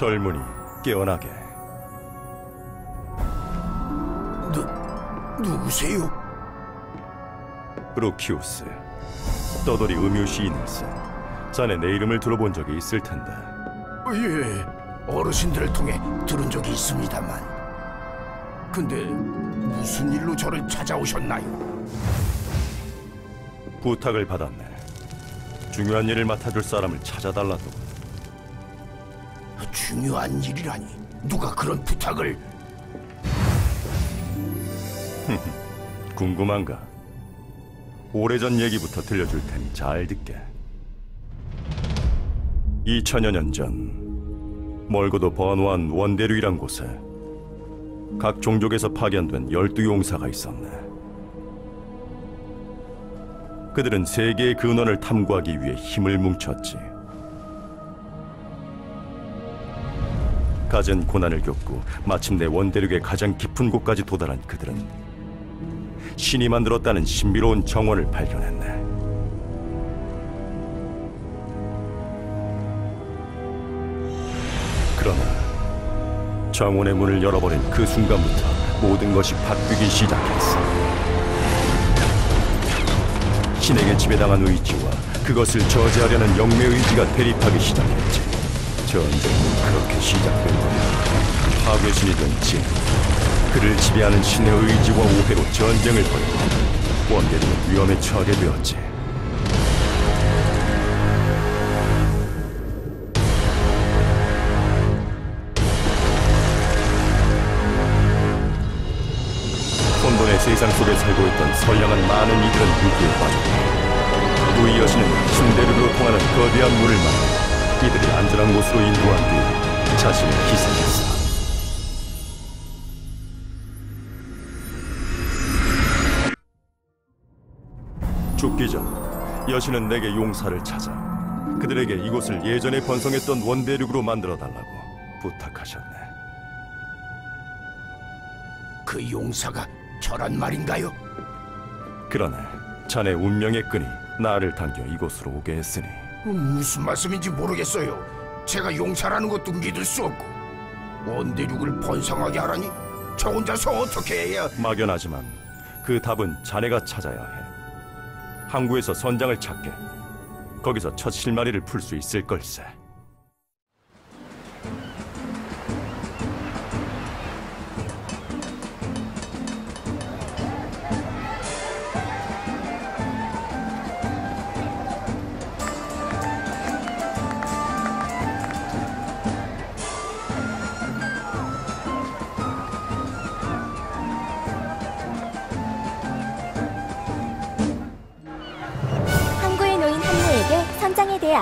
젊은이 깨어나게 누, 누구세요? 루키우스 떠돌이 음유 시인일세 자네 내 이름을 들어본 적이 있을 텐데 예, 어르신들을 통해 들은 적이 있습니다만. 근데 무슨 일로 저를 찾아오셨나요? 부탁을 받았네 중요한 일을 맡아줄 사람을 찾아달라고 중요한 일이라니 누가 그런 부탁을? 궁금한가? 오래전 얘기부터 들려줄 테니 잘 듣게 2000여 년 전 멀고도 번화한 원대류이란 곳에 각 종족에서 파견된 열두 용사가 있었네 그들은 세계의 근원을 탐구하기 위해 힘을 뭉쳤지 가진 고난을 겪고 마침내 원대륙의 가장 깊은 곳까지 도달한 그들은 신이 만들었다는 신비로운 정원을 발견했네. 그러나 정원의 문을 열어버린 그 순간부터 모든 것이 바뀌기 시작했어. 신에게 지배당한 의지와 그것을 저지하려는 영매 의지가 대립하기 시작했지. 전쟁은 그렇게 시작된 거야. 파괴신이 된 진, 그를 지배하는 신의 의지와 오해로 전쟁을 벌이고 원대리는 위험에 처하게 되었지. 혼돈의 세상 속에 살고 있던 선량한 많은 이들은 위기에 빠졌고 우이 여신은 신대륙으로 통하는 거대한 문을 막아 이들이 안전한 곳으로 인도한 뒤 자신을 희생했어. 죽기 전 여신은 내게 용사를 찾아 그들에게 이곳을 예전에 번성했던 원대륙으로 만들어 달라고 부탁하셨네. 그 용사가 저란 말인가요? 그러네. 자네 운명의 끈이 나를 당겨 이곳으로 오게 했으니 음, 무슨 말씀인지 모르겠어요. 제가 용사라는 것도 믿을 수 없고 원대륙을 번성하게 하라니 저 혼자서 어떻게 해야? 막연하지만 그 답은 자네가 찾아야 해. 항구에서 선장을 찾게. 거기서 첫 실마리를 풀 수 있을 걸세.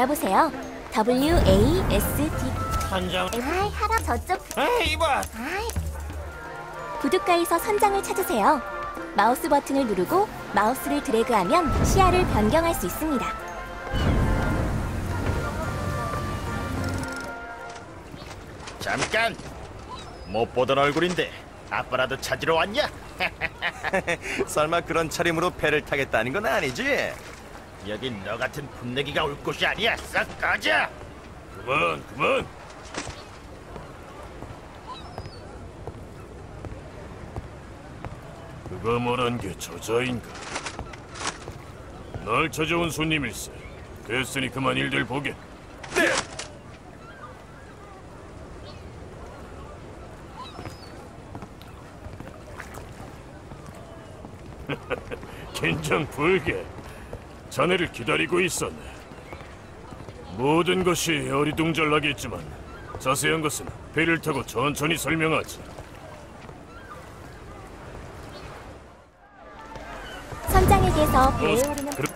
알아보세요. W A S D. 선장 아이 하라 저쪽. 에이 이봐 아이. 부둣가에서 선장을 찾으세요. 마우스 버튼을 누르고 마우스를 드래그하면 시야를 변경할 수 있습니다. 잠깐 못 보던 얼굴인데 아빠라도 찾으러 왔냐? 설마 그런 차림으로 배를 타겠다는 건 아니지? 여긴 너 같은 분내기가 올 곳이 아니야 싹 꺼져! 그만 그만! 그가 말한 게 저자인가? 날 찾아온 손님일세. 됐으니 그만 일들 보게. 긴장 풀게 자네를 기다리고 있었네 모든 것이 어리둥절하겠지만 자세한 것은 배를 타고 천천히 설명하지 선장에게서 배에 어, 오르는 그럼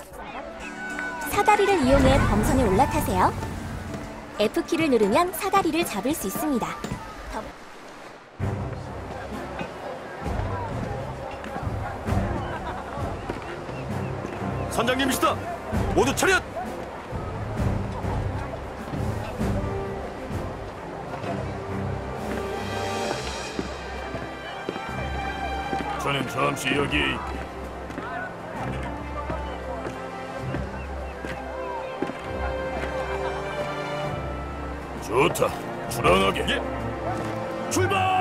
사다리를 이용해 범선에 올라타세요. F키를 누르면 사다리를 잡을 수 있습니다. 선장님이시다. 모두 차렷. 저는 잠시 여기에 있게 좋다 불안하게. 예. 출발!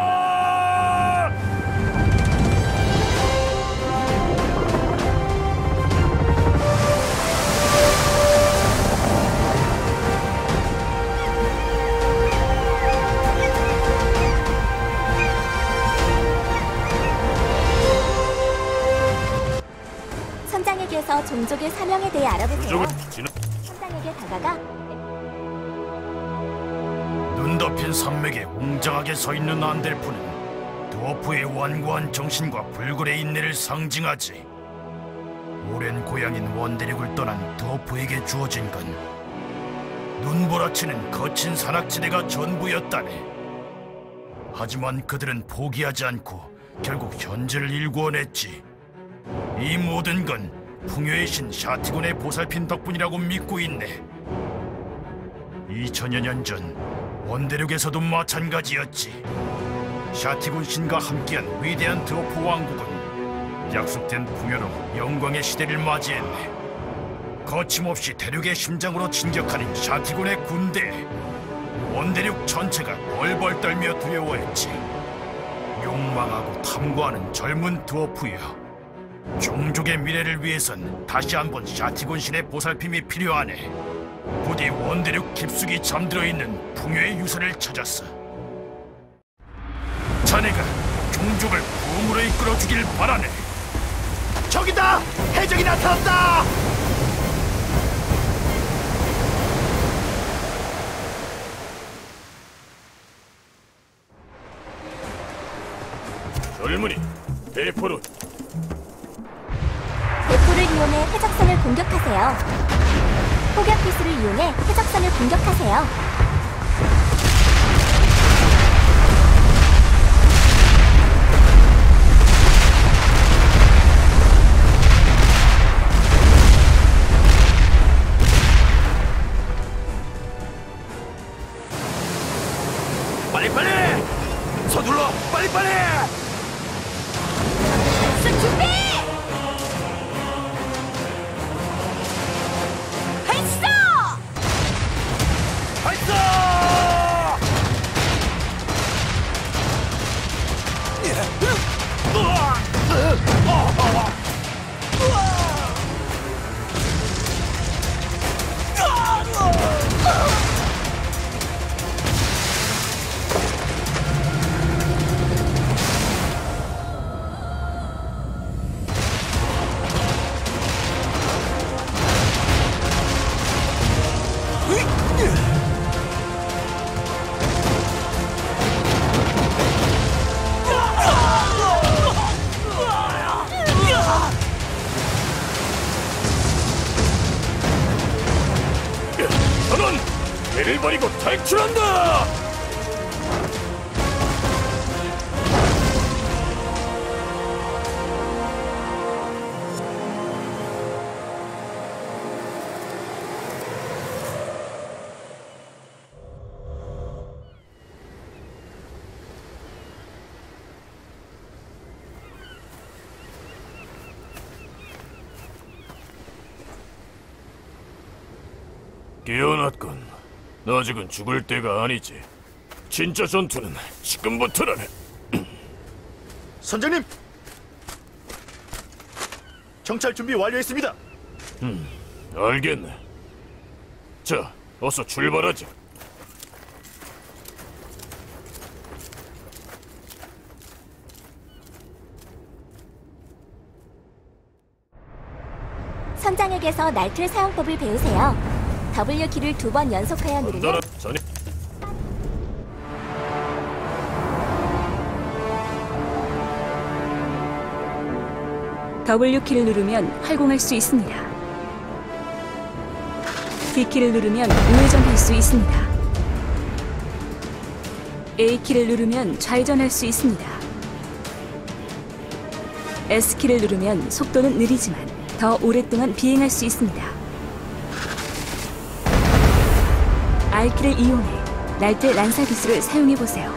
선장에게서 종족의 사명에 대해 알아보세요. 선장에게 다가가 눈 덮인 산맥에 웅장하게 서 있는 안델프는 드워프의 완고한 정신과 불굴의 인내를 상징하지. 오랜 고향인 원대륙을 떠난 드워프에게 주어진 건 눈보라치는 거친 산악지대가 전부였다네. 하지만 그들은 포기하지 않고 결국 현재를 일구어냈지. 이 모든 건 풍요의 신 샤티군의 보살핀 덕분이라고 믿고 있네. 2000여 년 전 원대륙에서도 마찬가지였지. 샤티군 신과 함께한 위대한 드워프 왕국은 약속된 풍요로 영광의 시대를 맞이했네. 거침없이 대륙의 심장으로 진격하는 샤티군의 군대. 원대륙 전체가 벌벌 떨며 두려워했지. 욕망하고 탐구하는 젊은 드워프여. 종족의 미래를 위해선 다시 한번 샤티군 신의 보살핌이 필요하네. 부디 원대륙 깊숙이 잠들어 있는 풍요의 유산을 찾았어. 자네가 종족을 부흥으로 이끌어 주길 바라네. 저기다! 해적이 나타났다! 젊은이, 대포로 이용해 해적선을 공격하세요. 폭격 기술을 이용해 해적선을 공격하세요. 전 배를 버리고 탈출한다! 너 아직은 죽을 때가 아니지. 진짜 전투는 지금부터라네. 선장님! 정찰 준비 완료했습니다. 알겠네. 자, 어서 출발하자. 선장에게서 날틀 사용법을 배우세요. W 키를 두 번 연속하여 누르면 전이 W키를 누르면 활공할 수 있습니다. D키를 누르면 우회전할 수 있습니다. A키를 누르면 좌회전할 수 있습니다. S키를 누르면 속도는 느리지만 더 오랫동안 비행할 수 있습니다. R키를 이용해 날대 난사 기술을 사용해 보세요.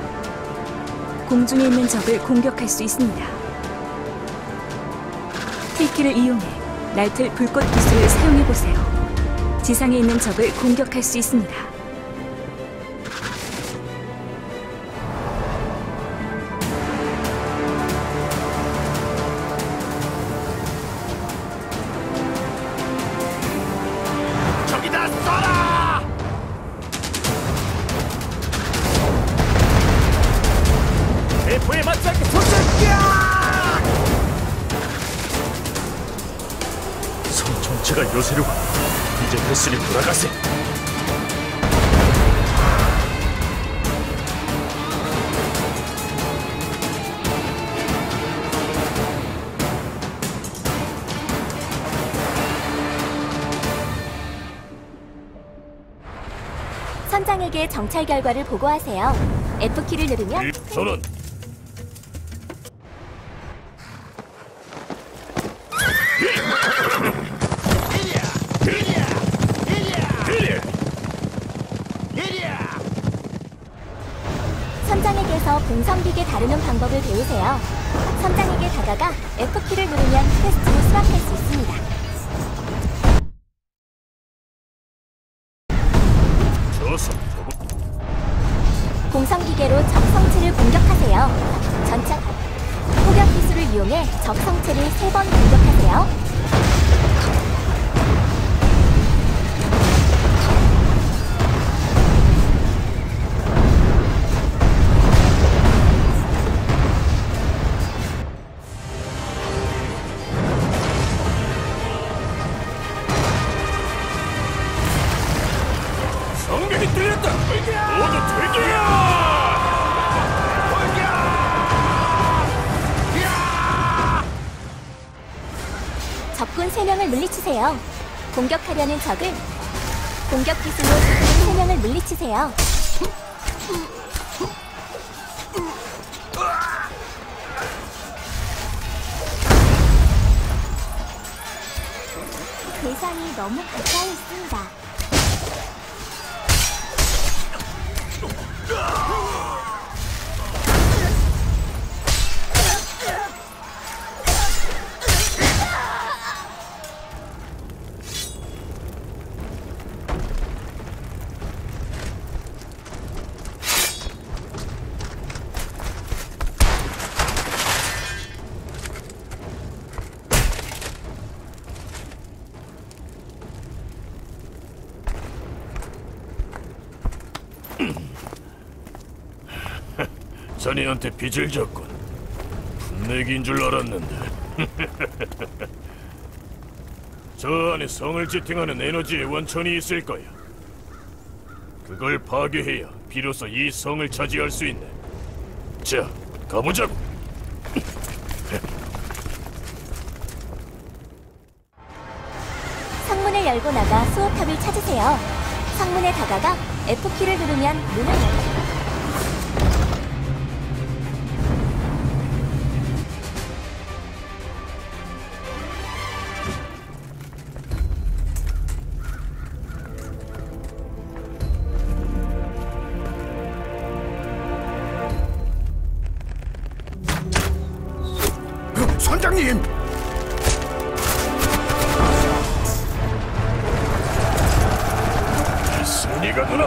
공중에 있는 적을 공격할 수 있습니다. T키를 이용해 날틀 불꽃 기술을 사용해 보세요. 지상에 있는 적을 공격할 수 있습니다. 후에 맞지 않게 손잡기야! 섬 전체가 요새로군 이제 뱃슬이 돌아가세 선장에게 정찰 결과를 보고하세요. F키를 누르면 저는 공성기계 다루는 방법을 배우세요. 선장에게 다가가 F키를 누르면 퀘스트를 수락할 수 있습니다. 공격하려는 적을 공격 기술로 적군 3명을 물리치세요. 대상이 너무 가까이 있습니다. 자네한테 빚을 졌군. 분내기인 줄 알았는데. 저 안에 성을 지탱하는 에너지의 원천이 있을 거야. 그걸 파괴해야 비로소 이 성을 차지할 수 있네. 자, 가보자고. 상문을 열고 나가 수호탑을 찾으세요. 상문에 다가가 F키를 누르면 문을 열선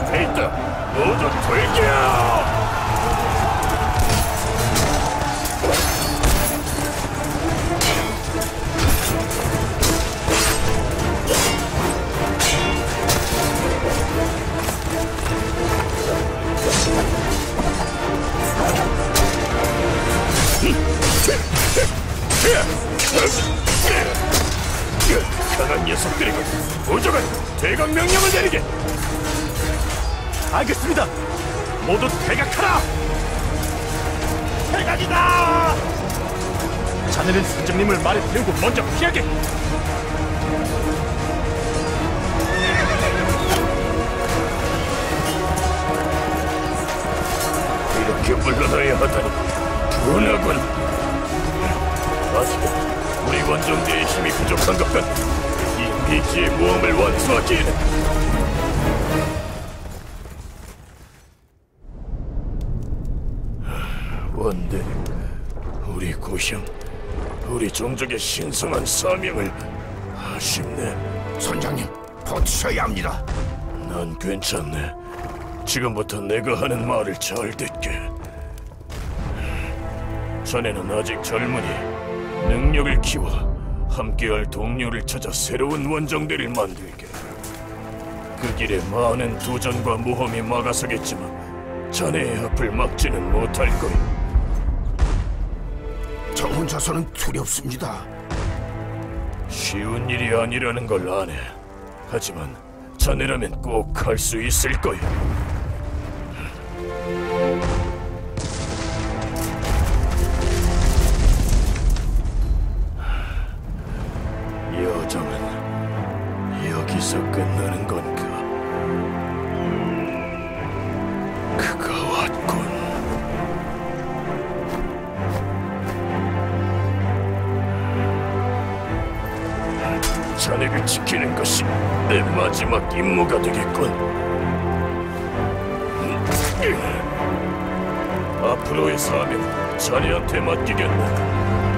승리가 눈앞에 있다. 모두 돌겨! 대각이다. 자네는 선장님을 말에 태우고 먼저 피하게. 이렇게 물러나야 하다니 분하군. 아직 우리 원정대의 힘이 부족한 것 같네. 이 미지의 모험을 완수하기에는 원대, 우리 고향, 우리 종족의 신성한 사명을 아쉽네. 선장님, 버티셔야 합니다. 난 괜찮네. 지금부터 내가 하는 말을 잘 듣게. 자네는 아직 젊으니 능력을 키워 함께할 동료를 찾아 새로운 원정대를 만들게. 그 길에 많은 도전과 모험이 막아서겠지만 자네의 앞을 막지는 못할 거야. 저 혼자서는 두렵습니다. 쉬운 일이 아니라는 걸 아네. 하지만 자네라면 꼭 할 수 있을 거야. 여정은 여기서 끝나는 건가? 것이 내 마지막 임무가 되겠군. 앞으로의 사명 자네한테 맡기겠네.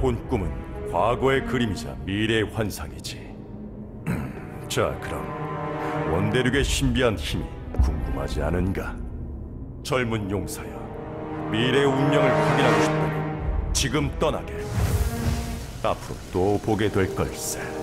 본 꿈은 과거의 그림이자 미래의 환상이지. 자, 그럼 원대륙의 신비한 힘이 궁금하지 않은가? 젊은 용사여, 미래의 운명을 확인하고 싶다면 지금 떠나게. 앞으로 또 보게 될 걸세.